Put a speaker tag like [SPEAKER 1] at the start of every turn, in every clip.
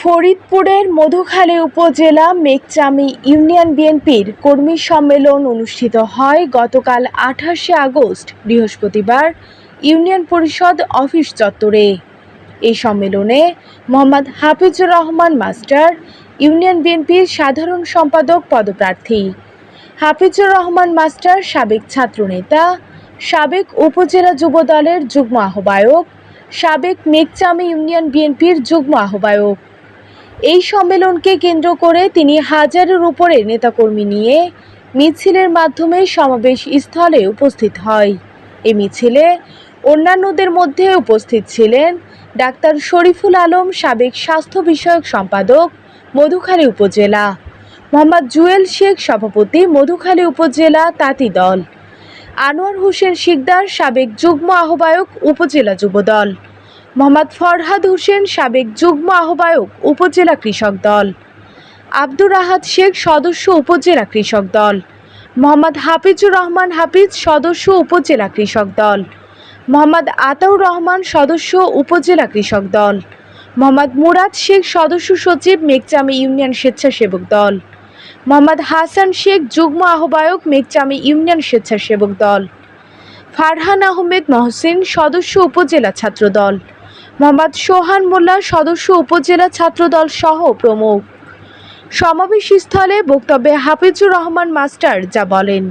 [SPEAKER 1] ফরিদপুরের মধুখালী উপজেলা মেকচামি ইউনিয়ন বিএনপির কর্মী সম্মেলন অনুষ্ঠিত হয় গতকাল আঠাশে আগস্ট, বৃহস্পতিবার, ইউনিয়ন পরিষদ অফিস চত্বরে। এই সম্মেলনে মোহাম্মদ হাফিজুর রহমান মাস্টার, ইউনিয়ন বিএনপির সাধারণ সম্পাদক পদপ্রার্থী। হাফিজুর রহমান মাস্টার সাবেক ছাত্রনেতা, সাবেক উপজেলা যুবদলের যুগ্ম আহ্বায়ক, সাবেক মেকচামি ইউনিয়ন বিএনপির যুগ্ম আহ্বায়ক। এই সম্মেলনকে কেন্দ্র করে তিনি হাজারের উপরে নেতাকর্মী নিয়ে মিছিলের মাধ্যমে সমাবেশ স্থলে উপস্থিত হয়। এই মিছিলে অন্যান্যদের মধ্যে উপস্থিত ছিলেন ডাক্তার শরীফুল আলম, সাবেক স্বাস্থ্য বিষয়ক সম্পাদক মধুখালী উপজেলা, মোহাম্মদ জুয়েল শেখ, সভাপতি মধুখালী উপজেলা তাঁতি দল, আনোয়ার হোসেন শিকদার, সাবেক যুগ্ম আহ্বায়ক উপজেলা যুবদল মোহাম্মদ ফরহাদ হোসেন, সাবেক যুগ্ম আহ্বায়ক, উপজেলা কৃষক দল। আব্দুর রাহাত শেখ, সদস্য উপজেলা কৃষক দল। মোহাম্মদ হাফিজুর রহমান হাফিজ, সদস্য উপজেলা কৃষক দল। মোহাম্মদ আতাউর রহমান, সদস্য উপজেলা কৃষক দল। মোহাম্মদ মুরাদ শেখ, সদস্য সচিব, মেকচামি ইউনিয়ন স্বেচ্ছাসেবক দল। মোহাম্মদ হাসান শেখ, যুগ্ম আহ্বায়ক, মেকচামি ইউনিয়ন স্বেচ্ছাসেবক দল। ফারহান আহমেদ মহসিন, সদস্য উপজেলা ছাত্রদল মোহাম্মদ সোহান মোল্লা সদস্য উপজেলা ছাত্রদল সহ প্রমুখ। সমাবেশ স্থলে বক্তব্যে হাফিজুর রহমান মাস্টার যা বলেন।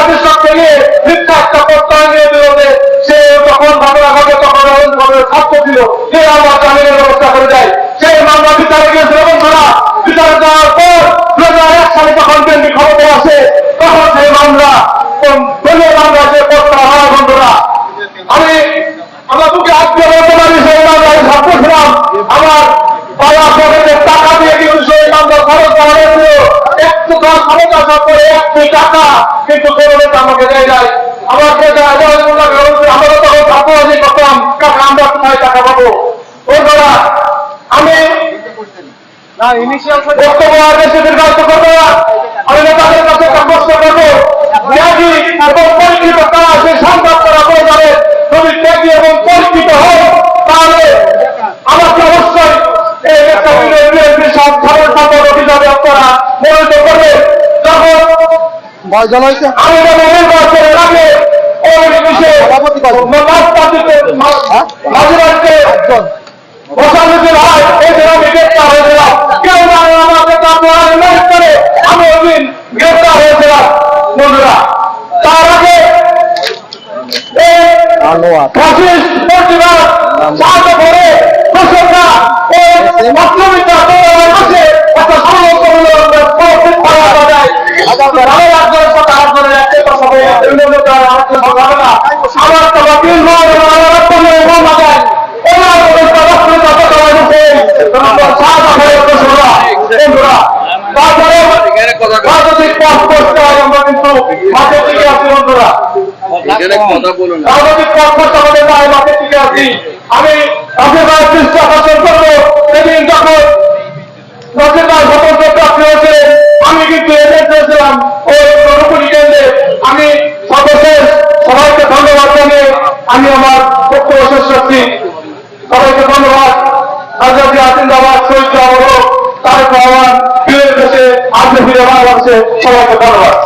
[SPEAKER 2] অফিস থেকে একটা প্রত্যয় নিয়ে বেরোবে। সে যখন ঘটনা ঘটে তখন ভাবে ছাত্র ছিল, সে আমার জামিনের ব্যবস্থা করে দেয়। সেই মামলা বিচারে গিয়েছিল বন্ধুরা বিচারে একটি টাকা কিন্তু করোনা তো আমাকে দেয় নাই। আজাদুল্লাহ আমরা তখন ছাত্রবাদী করতাম। কাকা আমরা কোথায় টাকা পাবো। বন্ধুরা আমি
[SPEAKER 3] না ইনিশিয়াল
[SPEAKER 2] বক্তব্য আর বেশি দীর্ঘায়িত করব না। আমি নেতাদের কাছে করব। ত্যাগী এবং তারা সংবাদ দিন গ্রেপ্তার হয়েছিলাম বন্ধুরা। তার আগে তারপরে রাজনৈতিক পথ করতে হয় আমরা কিন্তু মাঠের দিকে আছি বন্ধুরা।
[SPEAKER 4] এখানে কথা বলুন না।
[SPEAKER 2] রাজনৈতিক পক্ষ আমাদের গায়ে মাঠে টিকে আছি। আমি রাজের চেষ্টা শাসন করব সেদিন যখন রাজের স্বতন্ত্র প্রাপ্তি হয়েছে আমি কিন্তু এদের চেয়েছিলাম ওই রূপলী কেন্দ্রে। আমি সর্বশেষ সবাইকে ধন্যবাদ জানিয়ে আমি আমার বক্তব্য শেষ করছি। সবাইকে ধন্যবাদ। আজাদি আসিন্দাবাদ শহীদ জওয়ান তারেক রহমান আজকে সবাইকে ভালো সবাইকে ধন্যবাদ।